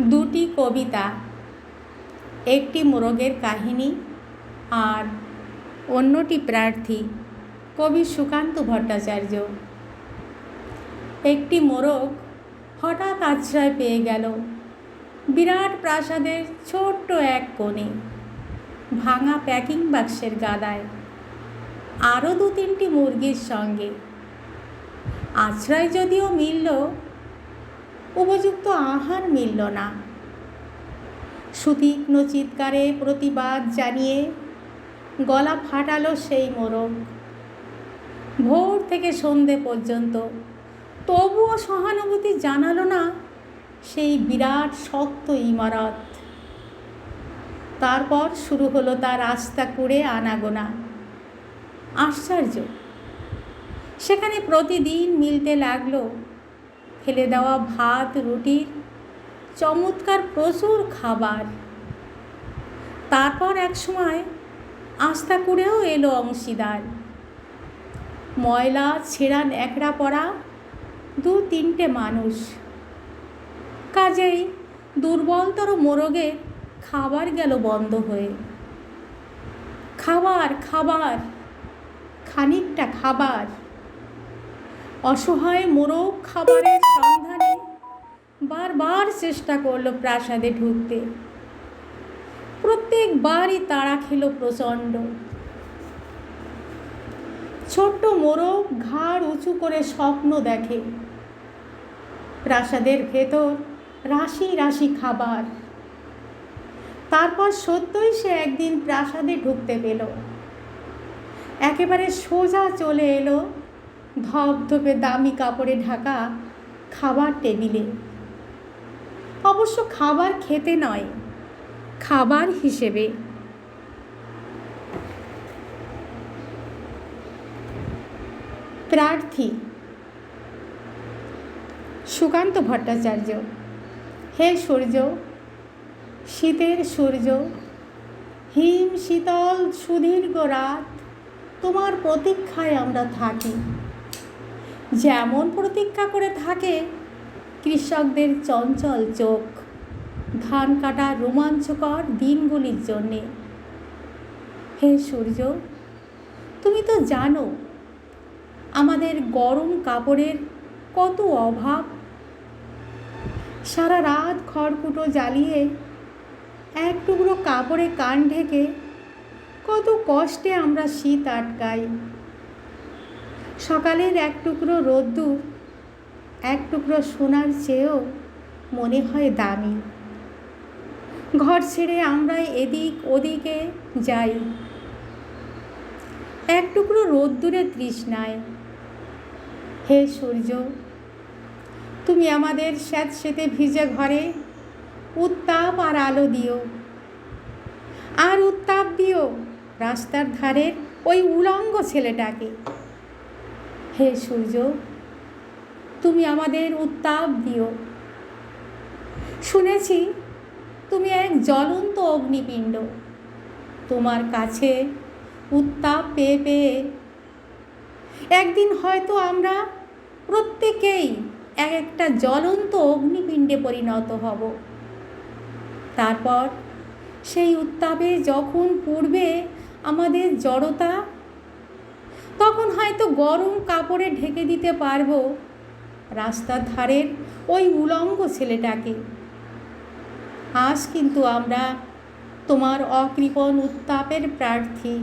দুটি কবিতা, একটি মোরগের কাহিনী আর অন্যটি প্রার্থী কবি সুকান্ত ভট্টাচার্য। একটি মোরগ হঠাৎ আশ্রয় পেয়ে গেল বিরাট প্রাসাদের ছোট্ট এক কোণে, ভাঙা প্যাকিং বাক্সের গাদায়। আরও দু তিনটি মুরগির সঙ্গে। আশ্রয় যদিও মিলল উপযুক্ত আহার মিলল না। সুতীক্ষ্ণ চিৎকারে প্রতিবাদ জানিয়ে গলা ফাটালো সেই মোরগ। ভোর থেকে সন্ধে পর্যন্ত। তবুও সহানুভূতি জানালো না সেই বিরাট, শক্ত ইমারত। তারপর শুরু হলো তার রাস্তা কুড়ে আনাগোনা। আশ্চর্য। সেখানে প্রতিদিন মিলতে লাগল ফেলে দেওয়া ভাত রুটির চমৎকার প্রচুর খাবার। তারপর এক সময় আস্থা করেও এলো অংশীদার। ময়লা, ছেঁড়া ন্যাকড়া পড়া দু তিনটে মানুষ। কাজেই দুর্বলতর মোরগে খাবার গেল বন্ধ হয়ে। খাবার খাবার, খানিকটা খাবার। অসহায় মোরগ খাবারের সন্ধানে বারবার চেষ্টা করল প্রাসাদে ঢুকতে। প্রত্যেকবারই তাড়া খেল প্রচণ্ড। ছোট্ট মোরগ ঘাড় উঁচু করে স্বপ্ন দেখে। প্রাসাদের ভেতর রাশি রাশি খাবার। তারপর সত্যই সে একদিন প্রাসাদে ঢুকতে পেল। একেবারে সোজা চলে এলো ধপধপে দামি কাপড়ে ঢাকা খাবার টেবিলে। অবশ্য খাবার খেতে নয়, খাবার হিসেবে। প্রার্থী, সুকান্ত ভট্টাচার্য। হে সূর্য, শীতের সূর্য, হিম শীতল সুদীর্ঘ রাত, তোমার প্রতীক্ষায় আমরা থাকি। যেমন প্রতীক্ষা করে থাকে, কৃষকদের চঞ্চল চোখ। ধান কাটা রোমাঞ্চকর দিনগুলির জন্যে। হে সূর্য, তুমি তো জানো, আমাদের গরম কাপড়ের কত অভাব। সারা রাত খড়কুটো জ্বালিয়ে এক টুকরো কাপড়ে কান ঢেকে কত কষ্টে আমরা শীত আটকাই। সকালের এক টুকরো রোদ্দুর, এক টুকরো সোনার চেয়েও মনে হয় দামি। ঘর ছেড়ে আমরা এদিক ওদিকে যাই। এক টুকরো রোদ্দুরের তৃষ্ণায়। হে সূর্য, তুমি আমাদের স্যাঁতসেঁতে ভিজে ঘরে উত্তাপ আর আলো দিও। আর উত্তাপ দিও রাস্তার ধারের ওই উলঙ্গ ছেলেটাকে। হে সূর্য, তুমি আমাদের উত্তাপ দিও। শুনেছি তুমি এক জ্বলন্ত অগ্নিপিণ্ড। তোমার কাছে উত্তাপ পেয়ে পেয়ে একদিন হয়তো আমরা প্রত্যেকেই এক একটা জ্বলন্ত অগ্নিপিণ্ডে পরিণত হব। তারপর সেই উত্তাপে যখন পূর্বে আমাদের জড়তা তখন হয়তো গরম কাপড়ে ঢেকে দিতে পারব রাস্তার ধারের ওই উলঙ্গ ছেলেটাকে। আজ কিন্তু আমরা তোমার অকৃপণ উত্তাপের প্রার্থী